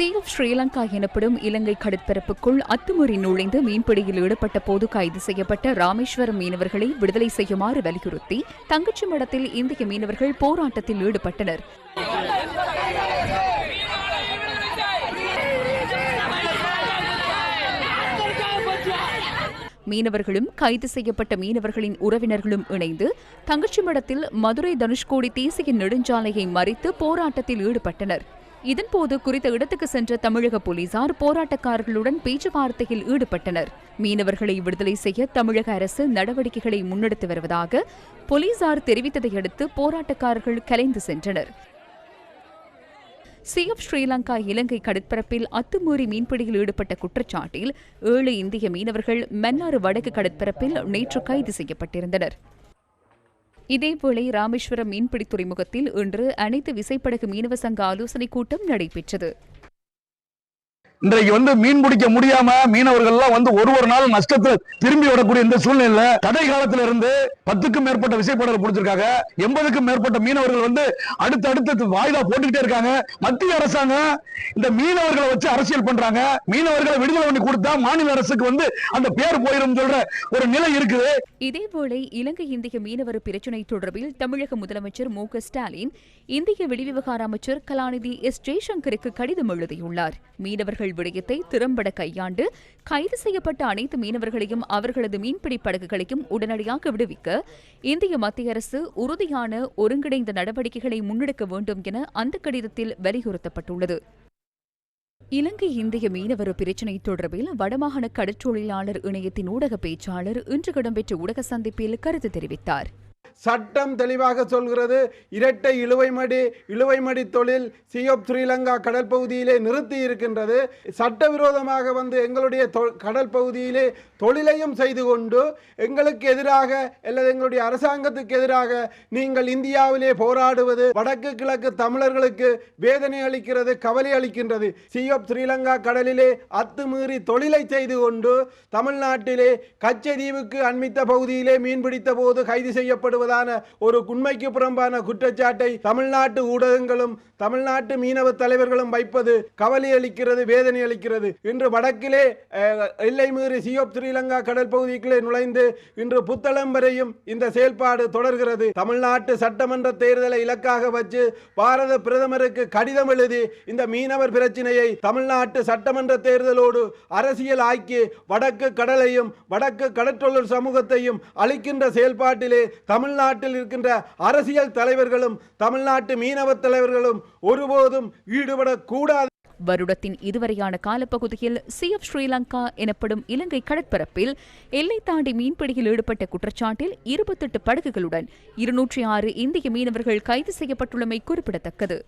சீ of Sri Lanka எனப்படும் இலங்கை கடற்பரப்புக்குள் அத்துமுறை நுழைந்து மீன்பிடியில் ஈடுபட்ட போது கைது செய்யப்பட்ட ராமேஸ்வரம் மீனவர்களை விடுதலை செய்யுமாறு வலியுறுத்தி தங்கச்சி மடத்தில் இந்திய மீனவர்கள் போராட்டத்தில் ஈடுபட்டனர். மீனவர்களும் கைது செய்யப்பட்ட மீனவர்களின் உறவினர்களும் இணைந்து தங்கச்சி மடத்தில் மதுரை தனுஷ்கோடி தேசிய நெடுஞ்சாலையை மறித்து போராட்டத்தில் ஈடுபட்டனர். இதன்போது குறித்த இடத்துக்கு சென்ற தமிழக போலீசார் போராட்டக்காரர்களுடன் பேச்சுவார்த்தையில் ஈடுபட்டனர். மீனவர்களை விடுதலை செய்ய தமிழக அரசு நடவடிக்கைகளை முன்னெடுத்து வருவதாக போலீசார் தெரிவித்ததை அடுத்து போராட்டக்காரர்கள் கலைந்து சென்றனர். சி ஆஃப் ஸ்ரீலங்கா இலங்கை கடற்பரப்பில் அத்துமீறி மீன்பிடியில் ஈடுபட்ட குற்றச்சாட்டில் ஏழு இந்திய மீனவர்கள் மன்னார் வடக்கு கடற்பரப்பில் நேற்று கைது செய்யப்பட்டிருந்தனர். இதேவேளை ராமேஸ்வரம் மீன்பிடி துறைமுகத்தில் இன்று அனைத்து விசைப்படகு மீனவ சங்க ஆலோசனைக் கூட்டம் நடைபெற்றது. இன்றைக்கு வந்து மீன் பிடிக்க முடியாம மீனவர்கள் எல்லாம் வந்து ஒரு ஒரு நாள் நஷ்டத்துல திரும்பி விடக்கூடிய இந்த சூழ்நிலையில தடை காலத்துல இருந்து பத்துக்கும் மேற்பட்ட விசைப்படகு பிடிச்சிருக்காங்க. எண்பதுக்கும் மேற்பட்ட மீனவர்கள் வந்து அடுத்து அடுத்து வாய்தா போட்டுக்கிட்டே இருக்காங்க. மத்திய அரசாங்கம் இந்த மீனவர்களை வச்சு அரசியல் பண்றாங்க. மீனவர்களை விடுதலை பண்ணி கொடுத்தா மாநில அரசுக்கு வந்து அந்த பேர் போயிடும் சொல்ற ஒரு நிலை இருக்குது. இதேபோல இலங்கை இந்திய மீனவர் பிரச்சினை தொடர்பில் தமிழக முதலமைச்சர் மு ஸ்டாலின் இந்திய வெளிவிவகார அமைச்சர் கலாநிதி எஸ் ஜெய்சங்கருக்கு கடிதம் எழுதியுள்ளார். மீனவர்கள் விடயத்தை திறம்பட கையாண்டு கைது செய்யப்பட்ட அனைத்து மீனவர்களையும் அவர்களது மீன்பிடி படகுகளையும் உடனடியாக விடுவிக்க இந்திய மத்திய அரசு உறுதியான ஒருங்கிணைந்த நடவடிக்கைகளை முன்னெடுக்க வேண்டும் என அந்த கடிதத்தில் வலியுறுத்தப்பட்டுள்ளது. இலங்கை இந்திய மீனவர் பிரச்சினை தொடர்பில் வடமாகாண கடற்றொழிலாளர் இணையத்தின் ஊடக பேச்சாளர் இன்று இடம்பெற்ற ஊடக சந்திப்பில் கருத்து தெரிவித்தார். சட்டம் தெளிவாக சொல்கிறது. இரட்டை இழுவைமடி இழுவைமடி தொழில் சியோப் ஸ்ரீலங்கா கடல் பகுதியிலே நிறுத்தி இருக்கின்றது. சட்டவிரோதமாக வந்து எங்களுடைய தொ- கடல் பகுதியிலே தொழிலையும் செய்து கொண்டு எங்களுக்கு எதிராக அல்லது எங்களுடைய அரசாங்கத்துக்கு எதிராக நீங்கள் இந்தியாவிலே போராடுவது வடக்கு கிழக்கு தமிழர்களுக்கு வேதனை அளிக்கிறது கவலை அளிக்கின்றது. சியோப் ஸ்ரீலங்கா கடலிலே அத்துமீறி தொழிலை செய்து கொண்டு தமிழ்நாட்டிலே கச்சதீவுக்கு அண்மித்த பகுதியிலே மீன்பிடித்த போது கைது செய்யப்படும் வருவதான ஒரு உண்மைக்கு புறம்பான குற்றச்சாட்டை தமிழ்நாட்டு ஊடகங்களும் தமிழ்நாட்டு மீனவ தலைவர்களும் வைப்பது கவலை அளிக்கிறது வேதனை அளிக்கிறது. இன்று வடக்கிலே எல்லை மீறி சியோப் ஸ்ரீலங்கா கடல் பகுதிக்குள்ளே நுழைந்து இன்று புத்தளம் வரையும் இந்த செயல்பாடு தொடர்கிறது. தமிழ்நாட்டு சட்டமன்ற தேர்தலை இலக்காக வச்சு பாரத பிரதமருக்கு கடிதம் எழுதி இந்த மீனவர் பிரச்சினையை தமிழ்நாட்டு சட்டமன்ற தேர்தலோடு அரசியல் ஆக்கி வடக்கு கடலையும் வடக்கு கடற்றொழில் சமூகத்தையும் அளிக்கின்ற செயல்பாட்டிலே தமிழ் தமிழ்நாட்டில் இருக்கின்ற அரசியல் தலைவர்களும் தமிழ்நாட்டு மீனவ தலைவர்களும் ஒருபோதும் ஈடுபடக்கூடாது. வருடத்தின் இதுவரையான காலப்பகுதியில் சி ஆஃப் ஸ்ரீலங்கா எனப்படும் இலங்கை கடற்பரப்பில் எல்லை தாண்டி மீன்பிடியில் ஈடுபட்ட குற்றச்சாட்டில் இருபத்தெட்டு படகுகளுடன் இருநூற்றி ஆறு இந்திய மீனவர்கள் கைது செய்யப்பட்டுள்ளமை குறிப்பிடத்தக்கது.